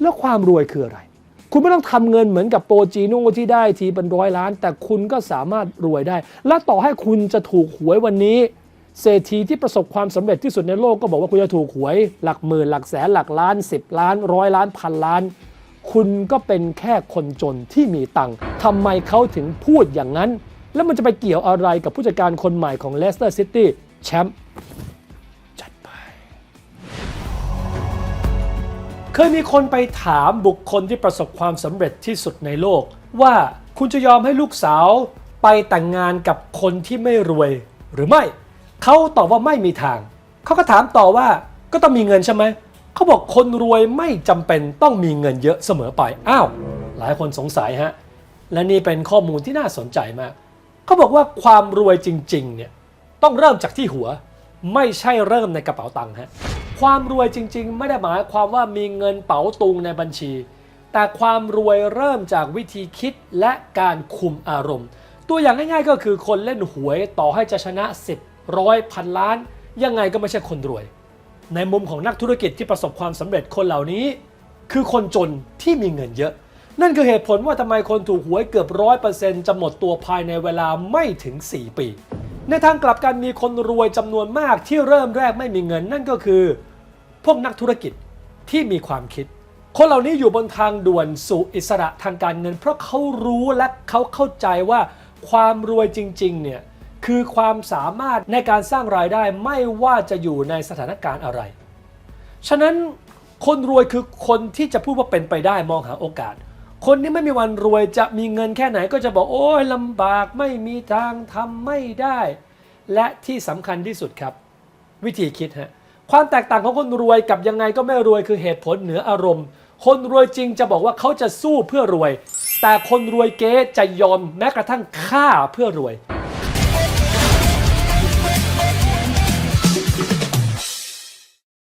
แล้วความรวยคืออะไร คุณไม่ต้องทำเงินเหมือนกับโปรจีโน่งที่ได้ทีเป็นร้อยล้าน แต่คุณก็สามารถรวยได้ และต่อให้คุณจะถูกหวยวันนี้ เศรษฐีที่ประสบความสำเร็จที่สุดในโลกก็บอกว่าคุณจะถูกหวย หลักหมื่นหลักแสนหลักล้าน 10 ล้านร้อยล้านพันล้าน คุณก็เป็นแค่คนจนที่มีตังค์ทำไมเขาถึงพูดอย่างนั้น แล้วมันจะไปเกี่ยวอะไรกับผู้จัดการคนใหม่ของเลสเตอร์ซิตี้แชมป์ เคยมีคนไปถามบุคคลที่ประสบความสำเร็จที่สุดในโลก ว่าคุณจะยอมให้ลูกสาวไปแต่งงานกับคนที่ไม่รวยหรือไม่ เขาตอบว่าไม่มีทาง เขาก็ถามต่อว่าก็ต้องมีเงินใช่ไหม เขาบอกคนรวยไม่จำเป็นต้องมีเงินเยอะเสมอไป อ้าว หลายคนสงสัยฮะ และนี่เป็นข้อมูลที่น่าสนใจมาก เขาบอกว่าความรวยจริงๆเนี่ยต้องเริ่มจากที่หัว ไม่ใช่เริ่มในกระเป๋าตังค์ฮะ ความรวยจริงๆ ไม่ได้หมายความว่ามีเงินเป๋าตุงในบัญชี แต่ความรวยเริ่มจากวิธีคิดและการคุมอารมณ์ ตัวอย่างง่ายๆก็คือคนเล่นหวยต่อให้จะชนะ 10ร้อยพันล้าน ยังไงก็ไม่ใช่คนรวย ในมุมของนักธุรกิจที่ประสบความสำเร็จคนเหล่านี้ คือคนจนที่มีเงินเยอะ นั่นคือเหตุผลว่าทำไมคนถูกหวยเกือบร้อยเปอร์เซ็นต์จะหมดตัวภายในเวลาไม่ถึง 4 ปี ในทางกลับกันมีคนรวยจำนวนมากที่เริ่มแรกไม่มีเงินนั่นก็คือ วกนักธุรกิจที่มีความคิด คนเหล่านี้อยู่บนทางด่วนสู่อิสระทางการเงิน เพราะเขารู้และเขาเข้าใจว่าความรวยจริงๆเนี่ยคือความสามารถในการสร้างรายได้ไม่ว่าจะอยู่ในสถานการณ์อะไร ฉะนั้นคนรวยคือคนที่จะพูดว่าเป็นไปได้มองหาโอกาส คนที่ไม่มีวันรวยจะมีเงินแค่ไหนก็จะบอกโอ้ยลำบากไม่มีทางทำไม่ได้ และที่สำคัญที่สุดครับ วิธีคิดฮะ ความแตกต่างของคนรวยกับยังไงก็ไม่รวยคือเหตุผลเหนืออารมณ์ คนรวยจริงจะบอกว่าเขาจะสู้เพื่อรวย แต่คนรวยเก๊จะยอมแม้กระทั่งฆ่าเพื่อรวย